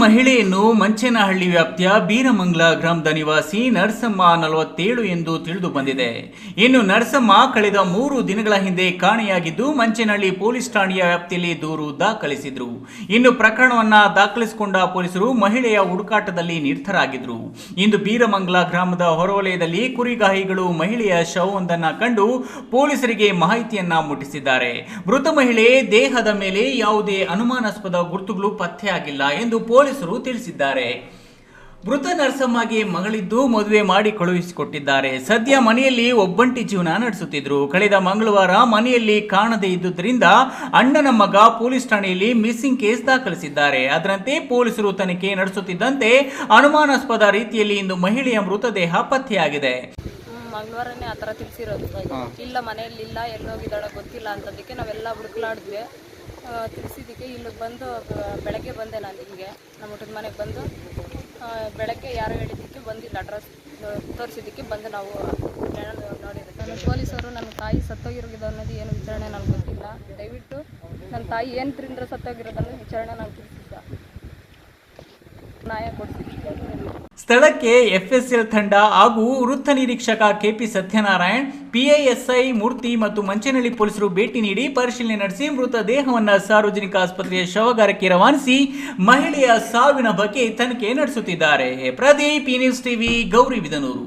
ಮಂಚೇನಹಳ್ಳಿ ವ್ಯಾಪ್ತಿಯ ಬೀರಮಂಗ್ಲ ಗ್ರಾಮದ ನಿವಾಸಿ ನರಸಮ್ಮ ನಲವತ್ತೇಳು ಎಂದು ತಿಳಿದು ಬಂದಿದೆ. ಇನ್ನು ನರಸಮ್ಮ ಕಳೆದ ಮೂರು ದಿನಗಳ ಹಿಂದೆ ಕಾಣೆಯಾಗಿದ್ದು ಮಂಚೇನಹಳ್ಳಿ ಪೊಲೀಸ್ ಠಾಣೆಯ ವ್ಯಾಪ್ತಿಯಲ್ಲಿ ದೂರು ದಾಖಲಿಸಿದ್ರು. ಇನ್ನು ಪ್ರಕರಣವನ್ನ ದಾಖಲಿಸಿಕೊಂಡ ಪೊಲೀಸರು ಮಹಿಳೆಯ ಹುಡುಕಾಟದಲ್ಲಿ ನಿರತರಾಗಿದ್ರು. ಇಂದು ಬೀರಮಂಗ್ಲ ಗ್ರಾಮದ ಹೊರವಲಯದಲ್ಲಿ ಕುರಿಗಾಹಿಗಳು ಮಹಿಳೆಯ ಶವವೊಂದನ್ನು ಕಂಡು ಪೊಲೀಸರಿಗೆ ಮಾಹಿತಿಯನ್ನ ಮುಟ್ಟಿಸಿದ್ದಾರೆ. ಮೃತ ಮಹಿಳೆ ದೇಹದ ಮೇಲೆ ಯಾವುದೇ ಅನುಮಾನಾಸ್ಪದ ಗುರುತುಗಳು ಪತ್ತೆಯಾಗಿಲ್ಲ ಎಂದು ಪೊಲೀಸರು ತಿಳಿಸಿದ್ದಾರೆ. ಮೃತ ನರ್ಸಮ್ಮಗೆ ಮಗಳಿದ್ದು ಮದುವೆ ಮಾಡಿ ಕಳುಹಿಸಿಕೊಟ್ಟಿದ್ದಾರೆ. ಸದ್ಯ ಮನೆಯಲ್ಲಿ ಒಬ್ಬಂಟಿ ಜೀವನ ನಡೆಸುತ್ತಿದ್ರು. ಕಳೆದ ಮಂಗಳವಾರ ಮನೆಯಲ್ಲಿ ಕಾಣದೇ ಇದ್ದುದರಿಂದ ಅಣ್ಣನ ಮಗ ಪೊಲೀಸ್ ಠಾಣೆಯಲ್ಲಿ ಮಿಸ್ಸಿಂಗ್ ಕೇಸ್ ದಾಖಲಿಸಿದ್ದಾರೆ. ಅದರಂತೆ ಪೊಲೀಸರು ತನಿಖೆ ನಡೆಸುತ್ತಿದ್ದಂತೆ ಅನುಮಾನಾಸ್ಪದ ರೀತಿಯಲ್ಲಿ ಇಂದು ಮಹಿಳೆಯ ಮೃತದೇಹ ಪತ್ತೆಯಾಗಿದೆ. ಮಂಗಳವಾರನೇ ಆ ಥರ ತಿಳಿಸಿರೋದು. ಇಲ್ಲ ಮನೆಯಲ್ಲಿ ಇಲ್ಲ ಎಲ್ಲೋಗಿದ್ದಾಳೆ ಗೊತ್ತಿಲ್ಲ ಅಂತದಕ್ಕೆ ನಾವೆಲ್ಲ ಹುಡುಕ್ಲಾಡಿದ್ವಿ. ತಿಳಿಸಿದ್ದಕ್ಕೆ ಇಲ್ಲಿಗೆ ಬಂದು, ಬೆಳಗ್ಗೆ ಬಂದೆ ನಾನು ನಿಮಗೆ, ನಮ್ಮ ಊಟದ ಮನೆಗೆ ಬಂದು ಬೆಳಗ್ಗೆ ಯಾರು ಹೇಳಿದ್ದಕ್ಕೆ ಬಂದಿಲ್ಲ ಅಡ್ರೆಸ್ ತೋರಿಸಿದ್ದಕ್ಕೆ ಬಂದು ನಾವು ನೋಡಿದ್ದೆ ಪೊಲೀಸರು ನನ್ನ ತಾಯಿ ಸತ್ತೋಗಿರೋದು ಅನ್ನೋದು ಏನು ವಿಚಾರಣೆ ನನಗೆ ಗೊತ್ತಿಲ್ಲ. ದಯವಿಟ್ಟು ನನ್ನ ತಾಯಿ ಏನು ತಿಂದ್ರೆ ಸತ್ತೋಗಿರೋದನ್ನು ವಿಚಾರಣೆ ನಾನು ತಿಳಿಸಿದ್ದ ನ್ಯಾಯ ಕೊಡ್ತೀನಿ ಸ್ಥಳಕ್ಕೆ ಎಫ್ಎಸ್ಎಲ್ ತಂಡ ಹಾಗೂ ವೃತ್ತ ನಿರೀಕ್ಷಕ ಕೆಪಿ ಸತ್ಯನಾರಾಯಣ್, ಪಿಐಎಸ್ಐ ಮೂರ್ತಿ ಮತ್ತು ಮಂಚನಹಳ್ಳಿ ಪೊಲೀಸರು ಭೇಟಿ ನೀಡಿ ಪರಿಶೀಲನೆ ನಡೆಸಿ ಮೃತದೇಹವನ್ನು ಸಾರ್ವಜನಿಕ ಆಸ್ಪತ್ರೆಯ ಶವಗಾರಕ್ಕೆ ರವಾನಿಸಿ ಮಹಿಳೆಯ ಸಾವಿನ ಬಗ್ಗೆ ತನಿಖೆ ನಡೆಸುತ್ತಿದ್ದಾರೆ. Pradeep news TV Gauri Bidanur